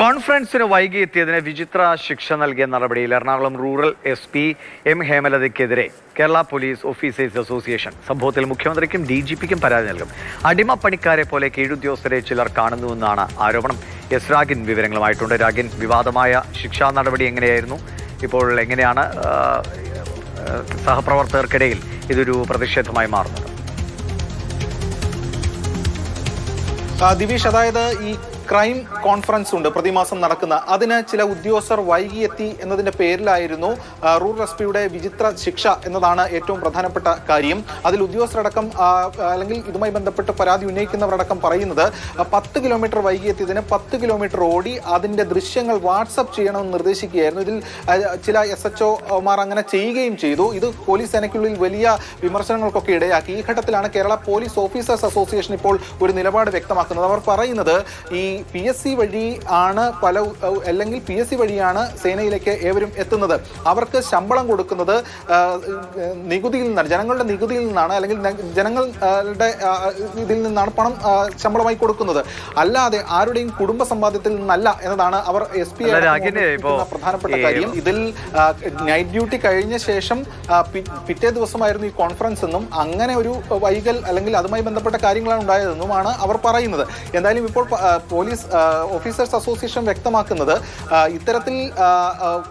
കോൺഫറൻസിന് വൈകി എത്തിയതിന് വിചിത്ര ശിക്ഷ നൽകിയ നടപടിയിൽ Ernakulam rural S P M ഹേമലതയ്ക്കെതിരെ Kerala police officers association. സംഭവത്തിൽ മുഖ്യമന്ത്രിക്കും ഡി ജി പിക്കും പരാതി നൽകും. അടിമപ്പണിക്കാരെ പോലെ കീഴുദ്യോഗസ്ഥരെ ചിലർ കാണുന്നുവെന്നാണ് ആരോപണം. എസ് രാഗിൻ വിവരങ്ങളുമായിട്ടുണ്ട്. രാഗിൻ വിവാദമായ ശിക്ഷാ നടപടി എങ്ങനെയായിരുന്നു? ഇപ്പോൾ എങ്ങനെയാണ് സഹപ്രവർത്തകർക്കിടയിൽ ഇതൊരു പ്രതിഷേധമായി മാറുന്നത്? ദിവിഷ് അതായത് ഈ ക്രൈം കോൺഫറൻസ് ഉണ്ട്. പ്രതിമാസം നടക്കുന്ന. അതിന് ചില ഉദ്യോഗസ്ഥർ വൈകിയെത്തി എന്നതിന്റെ പേരിലായിരുന്നു റൂറൽ എസ് പിയുടെ വിചിത്ര ശിക്ഷ എന്നതാണ് ഏറ്റവും പ്രധാനപ്പെട്ട കാര്യം. അതിൽ ഉദ്യോഗസ്ഥരടക്കം അല്ലെങ്കിൽ ഇതുമായി ബന്ധപ്പെട്ട് പരാതി ഉന്നയിക്കുന്നവരടക്കം പറയുന്നത് പത്ത് കിലോമീറ്റർ വൈകിയെത്തിയതിന് പത്ത് കിലോമീറ്റർ ഓടി അതിന്റെ ദൃശ്യങ്ങൾ വാട്സപ്പ് ചെയ്യണമെന്ന് നിർദ്ദേശിക്കുകയായിരുന്നു. ഇതിൽ ചില എസ് എച്ച് ഒമാർ അങ്ങനെ ചെയ്യുകയും ചെയ്തു. ഇത് പോലീസ് സേനയ്ക്കുള്ളിൽ വലിയ വിമർശനങ്ങൾക്കൊക്കെ ഇടയാക്കി. ഈ ഘട്ടത്തിലാണ് കേരള പോലീസ് ഓഫീസേഴ്സ് അസോസിയേഷൻ ഇപ്പോൾ ഒരു നിലപാട് വ്യക്തമാക്കുന്നത്. അവർ പറയുന്നത് ഈ പി എസ് സി വഴി ആണ് പല അല്ലെങ്കിൽ പി എസ് സി വഴിയാണ് സേനയിലേക്ക് ഏവരും എത്തുന്നത്. അവർക്ക് ശമ്പളം കൊടുക്കുന്നത് നികുതിയിൽ നിന്നാണ് ജനങ്ങളുടെ നികുതിയിൽ നിന്നാണ് അല്ലെങ്കിൽ ജനങ്ങളുടെ ഇതിൽ നിന്നാണ് പണം ശമ്പളമായി കൊടുക്കുന്നത്. അല്ലാതെ ആരുടെയും കുടുംബ സമ്പാദ്യത്തിൽ നിന്നല്ല എന്നതാണ് അവർ എസ് പി പ്രധാനപ്പെട്ട കാര്യം. ഇതിൽ നൈറ്റ് ഡ്യൂട്ടി കഴിഞ്ഞ ശേഷം പിറ്റേ ദിവസമായിരുന്നു ഈ കോൺഫറൻസ് എന്നും അങ്ങനെ ഒരു വൈകൽ അല്ലെങ്കിൽ അതുമായി ബന്ധപ്പെട്ട കാര്യങ്ങളാണ് ഉണ്ടായതെന്നുമാണ് അവർ പറയുന്നത്. എന്തായാലും ഇപ്പോൾ പ- ആ, പോലീസ് ഓഫീസേഴ്സ് അസോസിയേഷൻ വ്യക്തമാക്കുന്നത് ഇത്തരത്തിൽ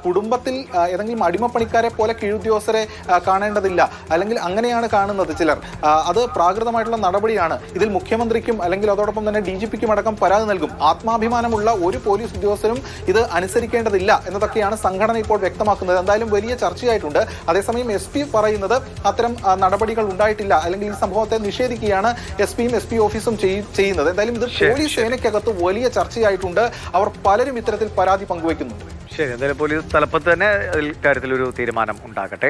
കുടുംബത്തിൽ ഏതെങ്കിലും അടിമപ്പണിക്കാരെ പോലെ കീഴുദ്യോഗസ്ഥരെ കാണേണ്ടതില്ല. അല്ലെങ്കിൽ അങ്ങനെയാണ് കാണുന്നത് ചിലർ. അത് പ്രാകൃതമായിട്ടുള്ള നടപടിയാണ്. ഇതിൽ മുഖ്യമന്ത്രിക്കും അല്ലെങ്കിൽ അതോടൊപ്പം തന്നെ ഡി ജി പിക്കും അടക്കം പരാതി നൽകും. ആത്മാഭിമാനമുള്ള ഒരു പോലീസ് ഉദ്യോഗസ്ഥരും ഇത് അനുസരിക്കേണ്ടതില്ല എന്നതൊക്കെയാണ് സംഘടന ഇപ്പോൾ വ്യക്തമാക്കുന്നത്. എന്തായാലും വലിയ ചർച്ചയായിട്ടുണ്ട്. അതേസമയം എസ് പി പറയുന്നത് അത്തരം നടപടികൾ ഉണ്ടായിട്ടില്ല. അല്ലെങ്കിൽ ഈ സംഭവത്തെ നിഷേധിക്കുകയാണ് എസ് പിയും എസ് പി ഓഫീസും ചെയ്- ചെയ്യുന്നത്. എന്തായാലും ഇത് പോലീസ് സേനയ്ക്കകത്ത് വലിയ ചർച്ചയായിട്ടുണ്ട്. അവർ പലരും ഇത്തരത്തിൽ പരാതി പങ്കുവയ്ക്കുന്നുണ്ട്. ശരി എന്തായാലും പോലീസ് തലപ്പത്ത് തന്നെ അതിൽ കാര്യത്തിൽ ഒരു തീരുമാനം ഉണ്ടാകട്ടെ.